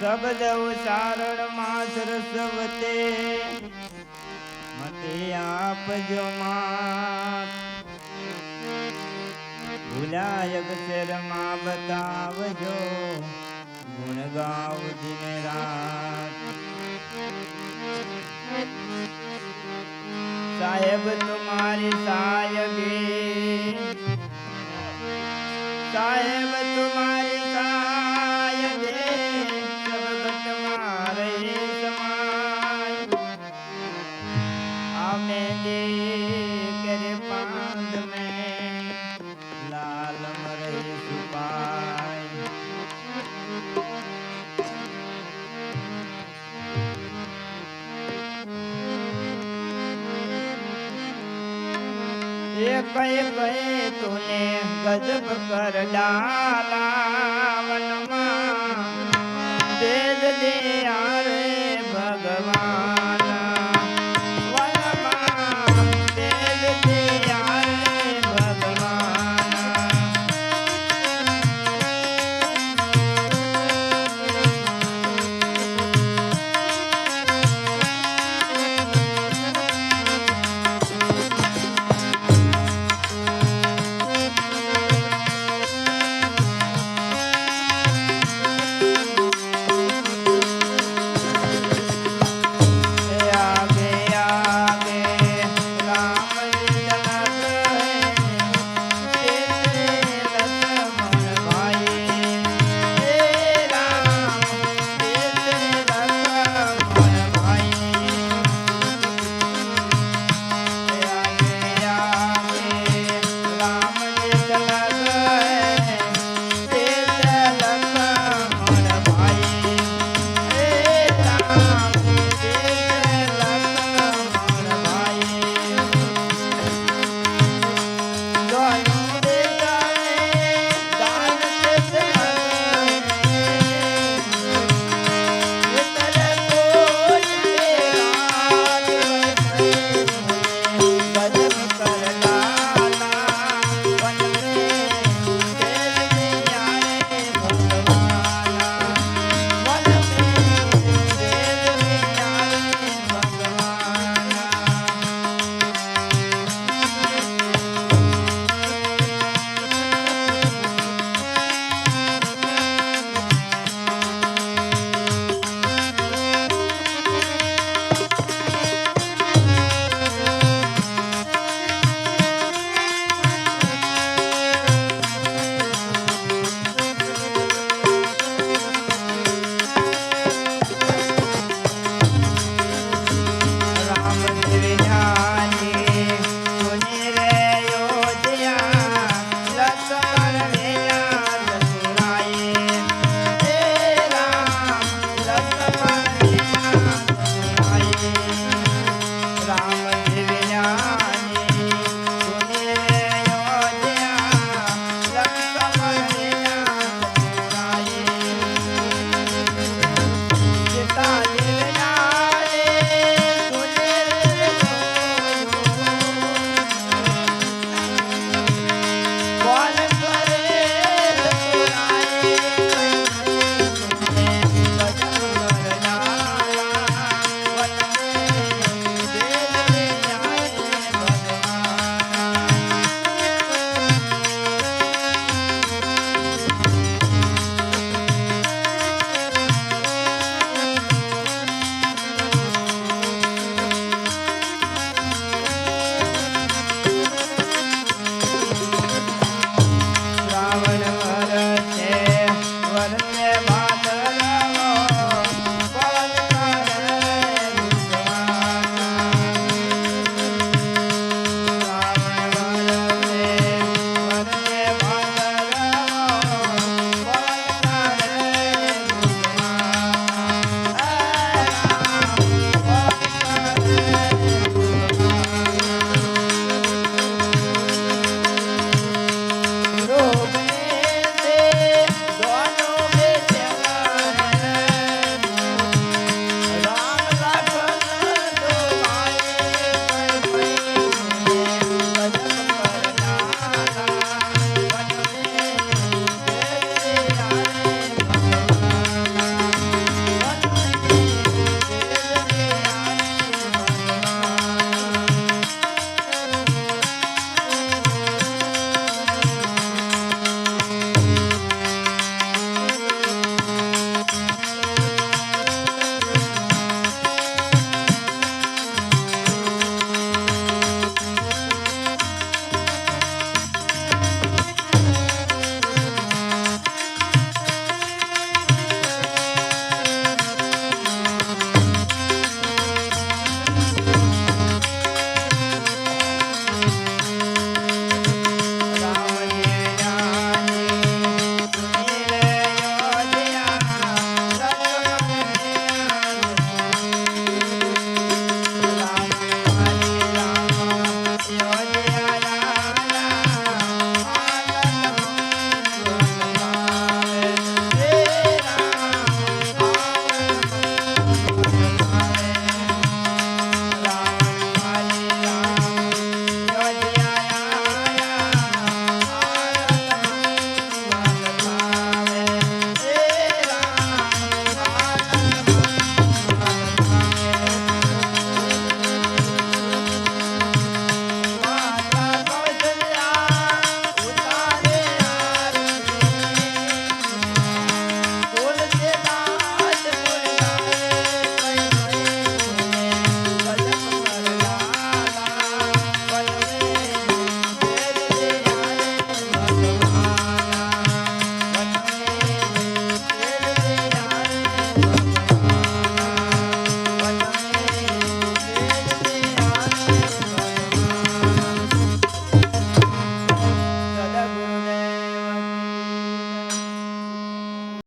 શબ્દ ઉચ્ચારણમાં સરસ્વતે. મતે આપજો માં ભૂલાય અક્ષરમાં બતાવજો. ગુણ ગાવ દિન રાત. સાહેબ તુમારી સાયબી કઈ ગયે તુને ગજબ કર ડાલા વનમાં. ભેદ દે આ